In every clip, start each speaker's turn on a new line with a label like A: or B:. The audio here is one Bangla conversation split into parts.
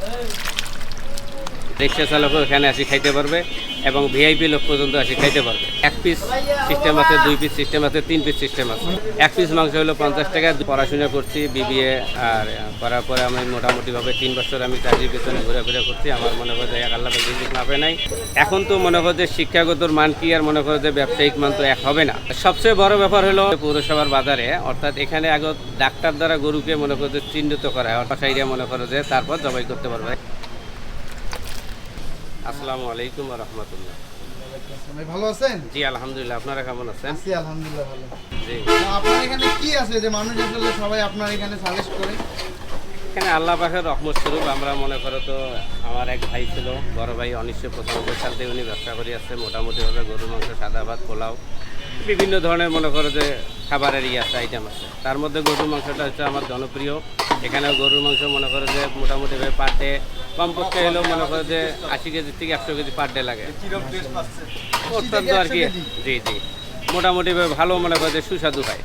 A: Hey. রিক্সা চালকও এখানে আসি খাইতে পারবে এবং ভিআইপি লোক পর্যন্ত আসি খাইতে পারবে। এক পিস সিস্টেম আছে, দুই পিস সিস্টেম আছে, তিন পিস সিস্টেম আছে। এক পিস মাংস হলো পঞ্চাশ টাকা। পড়াশোনা করছি, বিবিএ আর করার পরে আমি মোটামুটিভাবে তিন বছর আমি চাকরির পেছনে ঘোরাফেরা করছি। আমার মনে করে যে এক আল্লাহ মাপে নাই। এখন তো মনে করে যে শিক্ষাগত মান কি আর মনে করে যে ব্যবসায়িক মান তো এক হবে না। সবচেয়ে বড় ব্যাপার হলো পৌরসভার বাজারে, অর্থাৎ এখানে আগে ডাক্তার দ্বারা গরুকে মনে করে যে চিহ্নিত করা হয়। অর্থাৎ মনে করে যে তারপর জবাই করতে পারবে। আসসালামু আলাইকুম রহমতুল্লাহ।
B: ভালো আছেন?
A: জি আলহামদুলিল্লাহ। আপনারা কেমন আছেন?
B: আছি আলহামদুলিল্লাহ ভালো।
A: জি।
B: আপনার এখানে কি আছে যে মানুষ আসলে সবাই আপনার এখানে সাজেস্ট করে?
A: এখানে আল্লাহ পাখের রহমত স্বরূপ আমরা মনে করো তো আমার এক ভাই ছিল বড় ভাই উনিশশো পঁচানব্বই সাল থেকে উনি ব্যবসা করে আসছে মোটামুটিভাবে গরুর মাংস সাদা ভাত পোলাও বিভিন্ন ধরনের মনে করো যে খাবারের ইয়ে আছে আইটেম আছে। তার মধ্যে গরুর মাংসটা হচ্ছে আমার জনপ্রিয়। এখানেও গরুর মাংস মনে করো যে মোটামুটিভাবে পার ডে কম কমপক্ষে হলেও মনে করো যে আশি কেজি থেকে একশো কেজি পার ডে লাগে। অত্যন্ত আর কি জি জি। মোটামুটিভাবে ভালো মনে করো যে সুস্বাদু খায়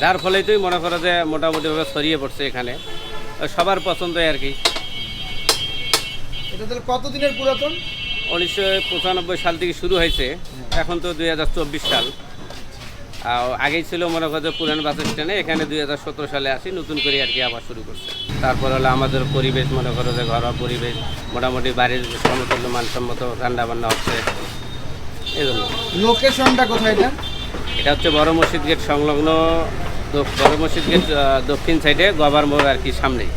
A: যার ফলে তুই মনে করো যে মোটামুটিভাবে ছড়িয়ে পড়ছে এখানে। সবার পছন্দ আর কি।
B: এটা তাহলে কতদিনের পুরাতন?
A: উনিশশো পঁচানব্বই সাল থেকে শুরু হয়েছে। এখন তো দুই হাজার চব্বিশ সাল। আগেই ছিল মনে করো পুরান বাস স্ট্যান্ডে এখানে দুই হাজার সতেরো সালে আসি নতুন করে আর কি আবার শুরু করছে। তারপর হলো আমাদের পরিবেশ মনে করো যে ঘরোয়া পরিবেশ মোটামুটি বাড়ির সমতুল্য মানসম্মত রান্না বান্না হচ্ছে। এই
B: লোকেশনটা কোথায় এটা?
A: এটা হচ্ছে বড় মসজিদ গেট সংলগ্ন বড় মসজিদ গেট দক্ষিণ সাইডে গবার মোড় আর কি সামনেই।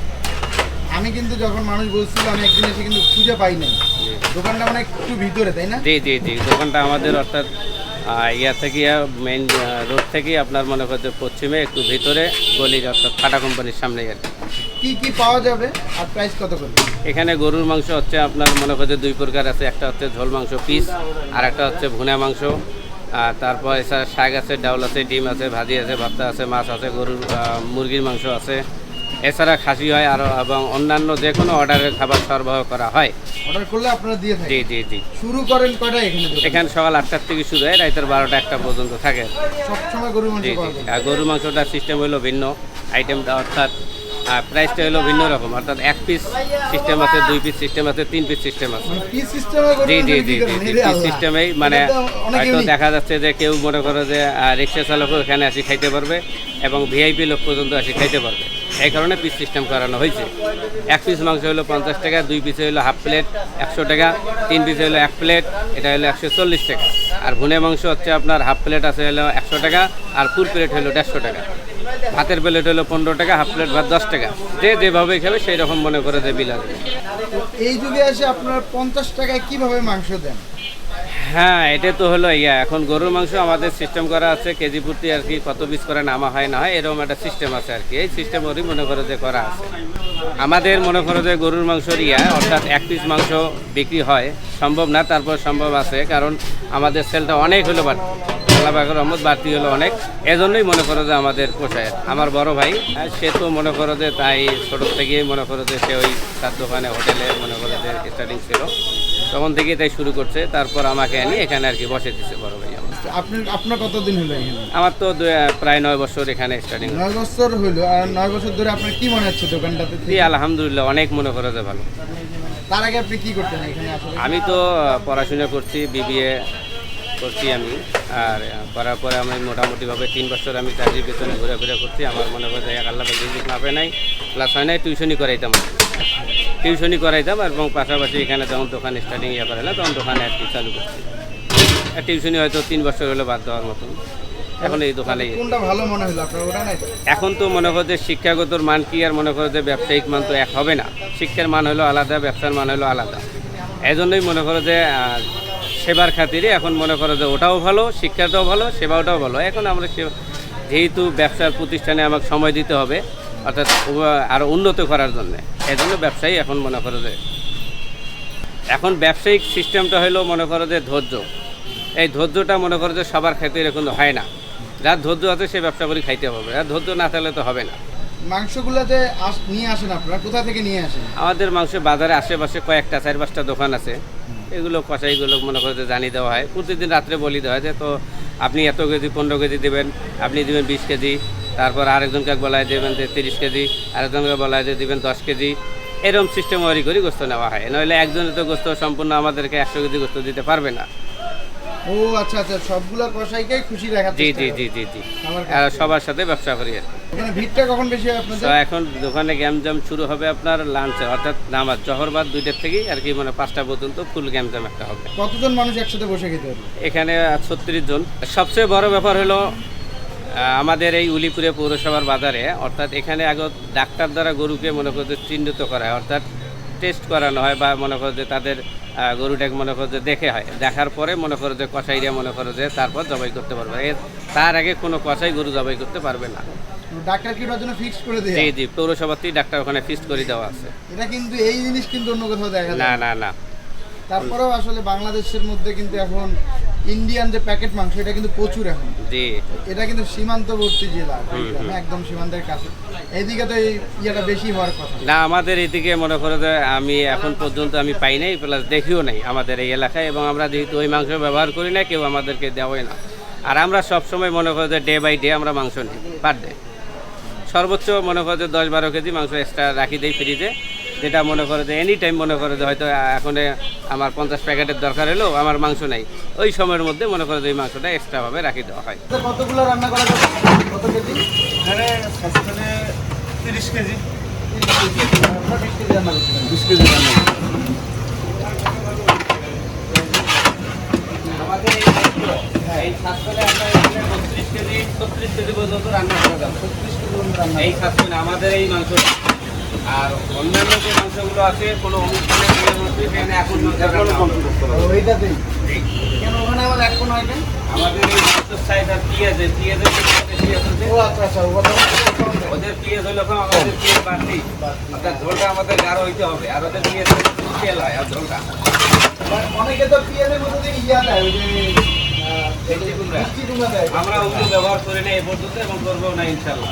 B: আমি কিন্তু যখন মানুষ বলছিল আমি একদিন এসে কিন্তু খুঁজে পাই নাই। দোকানটা মানে একটু ভিতরে তাই না?
A: জি জি জি। দোকানটা আমাদের অর্থাৎ ইয়া থেকে মেইন রোড থেকে আপনার মনে করতে পশ্চিমে একটু ভিতরে গলি অর্থাৎ ফাটা কোম্পানির সামনে আর কি।
B: কি পাওয়া যাবে আর প্রাইস কত করে?
A: এখানে গরুর মাংস হচ্ছে আপনার মনে করতে দুই প্রকার আছে একটা হচ্ছে ঝোল মাংস পিস আর একটা হচ্ছে ভুনা মাংস। আর তারপর এছাড়া শাক আছে ডাউল আছে ডিম আছে ভাজি আছে ভর্তা আছে মাছ আছে গরুর মুরগির মাংস আছে। এছাড়া খাসি হয় আর এবং অন্যান্য যে কোনো অর্ডারের খাবার সরবরাহ করা হয়।
B: অর্ডার করলে আপনারা দিয়ে
A: জি
B: থাকেন?
A: জি জি
B: শুরু করেন কয়টা এখানে?
A: এখানে সকাল আটটার থেকে শুরু হয় রাতের বারোটা একটা পর্যন্ত থাকে।
B: সবসময় গরু মাংস
A: জি জি। আর গরু মাংসটার সিস্টেম হলো ভিন্ন আইটেমটা অর্থাৎ আর প্রাইসটা হলো ভিন্ন রকম অর্থাৎ এক পিস সিস্টেম আছে দুই পিস সিস্টেম আছে তিন পিস সিস্টেম আছে।
B: মানে
A: জি জি জি জি পিস সিস্টেমেই মানে হয়তো দেখা যাচ্ছে যে কেউ মনে করে যে রিক্সা চালকও এখানে আসি খাইতে পারবে এবং ভিআইপি লোক পর্যন্ত আসি খাইতে পারবে। এই কারণে পিস সিস্টেম করানো হয়েছে। এক পিস মাংস হলো পঞ্চাশ টাকা, দুই পিসে হলো হাফ প্লেট একশো টাকা, তিন পিসে হলো এক প্লেট এটা হলো একশো চল্লিশ টাকা। আর ভুনে মাংস হচ্ছে আপনার হাফ প্লেট আছে হলো একশো টাকা, আর ফুল প্লেট হলো দেড়শো টাকা। ভাতের প্লেট হলো পনেরো টাকা হাফ প্লেট ভাত দশ টাকা। যে যেভাবে খাবে সেই রকম মনে করে যে বিল আসবে
B: এই যুগে এসে আপনার পঞ্চাশ টাকায় কীভাবে মাংস দেন?
A: হ্যাঁ এটা তো হলো ইয়া। এখন গরুর মাংস আমাদের সিস্টেম করা আছে, কেজি প্রতি আর কি কত পিস করে নামা হয়, না হয়, এরকম একটা সিস্টেম আছে আর কি। এই সিস্টেম ওরই মনে করো যে করা আছে। আমাদের মনে করো যে গরুর মাংসর ইয়া, অর্থাৎ এক পিস মাংস বিক্রি হয়, সম্ভব না, তারপর সম্ভব আছে, কারণ আমাদের সেলটা অনেক হলো বাড়তি আল্লাহ বাগর রহমত বাড়তি হলো অনেক। এজন্যই মনে করো যে আমাদের পোষায়। আমার বড় ভাই সে তো মনে করো যে তাই ছোট থেকেই মনে করো যে সে ওই তার দোকানে হোটেলে মনে করো যে স্টার্টিং ছিল। তখন থেকেই তাই শুরু করছে তারপর আমাকে আনি এখানে আর কি বসে দিচ্ছে বড় ভাই আমার।
B: আপনার আপনার কতদিন হলো এখানে?
A: আমার তো দু- প্রায় নয় বছর এখানে স্টার্টিং
B: নয় বছর হলো আর নয় বছর ধরে আপনার কি মনে হচ্ছে দোকানটাতে
A: জি আলহামদুলিল্লাহ অনেক মনে করো যে ভালো।
B: তার আগে আপনি কি করতেন এখানে আসলে?
A: আমি তো পড়াশোনা করছি বিবিএ করছি আমি। আর করার পরে আমি মোটামুটিভাবে তিন বছর আমি চাকরির পেছনে ঘোরাফেরা করছি। আমার মনে করে যে এক আল্লাহ রিজিক মাপে নাই। প্লাস হয় নাই টিউশনই করাইতাম। টিউশনই করাইতাম এবং পাশাপাশি এখানে যখন দোকান স্টার্টিং ইয়ে করালাম তখন দোকানে আর কি চালু করছি। আর টিউশনি হয়তো তিন বছর হলো বাদ দেওয়ার মতন। এখন এই
B: দোকানে ভালো মনে হলো
A: এখন তো মনে করো যে শিক্ষাগত মান কি? আর মনে করো যে ব্যবসায়িক মান তো এক হবে না। শিক্ষার মান হলো আলাদা ব্যবসার মান হলো আলাদা। এই জন্যই মনে করো যে সেবার খাতিরে এখন মনে করো যে ওটাও ভালো শিক্ষাটাও ভালো সেবাটাও ভালো। এখন আমরা যেহেতু ব্যবসার প্রতিষ্ঠানে আমাকে সময় দিতে হবে অর্থাৎ আরও উন্নত করার জন্য এই জন্য ব্যবসায়ী এখন মনে করো যে এখন ব্যবসায়িক সিস্টেমটা হলো মনে করো যে ধৈর্য। এই ধৈর্যটা মনে করো যে সবার ক্ষেত্রে এরকম হয় না। যার ধৈর্য আছে সে ব্যবসা করে খাইতে হবে আর ধৈর্য না থাকলে তো হবে না।
B: মাংসগুলোতে নিয়ে আসেন আপনারা? কোথা থেকে নিয়ে আসেন?
A: আমাদের মাংস বাজারে আশেপাশে কয়েকটা চার পাঁচটা দোকান আছে। এগুলো কষাইগুলো মনে করে যে জানিয়ে দেওয়া হয়। প্রতিদিন রাত্রে বলি দেওয়া হয় যে তো আপনি এত কেজি পনেরো কেজি দেবেন আপনি দিবেন বিশ কেজি তারপর আরেকজনকে বলা দেবেন যে তিরিশ কেজি আরেকজনকে বলা যে দিবেন দশ কেজি। এরকম সিস্টেম ওয়ারি করে গোস্ত নেওয়া হয়। নইলে একজনে তো গোস্ত সম্পূর্ণ আমাদেরকে একশো কেজি গোস্ত দিতে পারবে না।
B: ও আচ্ছা আচ্ছা সবগুলো কষাইকে খুশি রাখার
A: জি জি জি জি জি। আর সবার সাথে ব্যবসা করি আর
B: এখানে
A: তো দোকানে গ্যামজাম শুরু হবে আপনার লাঞ্চে অর্থাৎ নামাজ জহরবাদ দুইটার থেকেই আর কি মানে পাঁচটা পর্যন্ত ফুল গ্যামজাম একটা হবে।
B: কতজন মানুষ একসাথে বসে খেতে পারবে?
A: এখানে ছত্রিশ জন। সবচেয়ে বড় ব্যাপার হলো আমাদের এই উলিপুরে পৌরসভার বাজারে অর্থাৎ এখানে আগে ডাক্তার দ্বারা গরুকে মনে করতে চিহ্নিত করা হয় অর্থাৎ টেস্ট করানো হয় বা মনে করো যে তাদের গরুটাকে মনে করো যে দেখে হয়। দেখার পরে মনে করো যে কষাইরা মনে করো যে তারপর জবাই করতে পারবে। এর তার আগে কোনো কষাই গরু জবাই করতে পারবে না।
B: ডাক্তার কি ওটার জন্য ফিক্স করে দেয়।
A: জি জি পৌরসভাতেই ডাক্তার ওখানে ফিক্সড করে দেওয়া আছে।
B: এটা কিন্তু এই জিনিস কিন্তু অন্য কোথাও দেখা
A: না
B: যায় না
A: না। না
B: তারপরেও আসলে বাংলাদেশের মধ্যে কিন্তু এখন ইন্ডিয়ান যে প্যাকেট মাংস এটা কিন্তু প্রচুর এখন।
A: জি।
B: এটা কিন্তু সীমান্তবর্তী জেলা। একদম সীমান্তের কাছে। এইদিকে তো এই ইয়েটা বেশি হওয়ার কথা।
A: না আমাদের এদিকে মনে করো যে আমি এখন পর্যন্ত আমি পাই নাই প্লাস দেখিও নাই আমাদের এই এলাকায় এবং আমরা যেহেতু ওই মাংস ব্যবহার করি না কেউ আমাদেরকে দেওয়াই না। আর আমরা সবসময় মনে করো যে ডে বাই ডে আমরা মাংস নিই পার ডে সর্বোচ্চ মনে করো যে দশ বারো কেজি মাংস এক্সট্রা রাখি দিই ফ্রিজে যেটা মনে করো যে এনি টাইম মনে করো যে হয়তো এখন আমার পঞ্চাশ প্যাকেটের দরকার হলো আমার মাংস নেই। ওই সময়ের মধ্যে মনে করো যে এই মাংসটা এক্সট্রাভাবে রাখি দেওয়া হয়।
B: কতগুলো রান্না করা কত কেজি?
C: তিরিশ কেজি।
B: বিশ রান্না।
A: আমাদের এই এই সাতশনে আমরা এখানে বত্রিশ কেজি ছত্রিশ কেজি পর্যন্ত রান্না করা যাবে
B: ছত্রিশ কেজি পর্যন্ত রান্না
A: এই সাতশনে আমাদের এই মাংস আর অন্যান্য যে মাংসগুলো আছে কোনো অনুষ্ঠানে সেখানে এখন
B: কেন ওখানে আবার এক কোন হয়?
A: আমাদের এই মাংস সাইজ আর পেঁয়াজে পেঁয়াজের যে পেঁয়াজ আছে
B: ও আচ্ছা আচ্ছা ও কথা বলতে কম দেয়।
A: ওদের পেঁয়াজ হলো আমাদের পেঁয়াজ বাড়তি। অর্থাৎ ঝোলটা আমাদের গাঢ় হইতে হবে আর ওদের পেঁয়াজ তেল হয় আর ঝোলটা।
B: অনেকে তো মধ্যে ইয়া দেয় ওই যে দেয়।
A: আমরা ওগুলো ব্যবহার করি না এ পর্যন্ত এবং করব না ইনশাল্লাহ।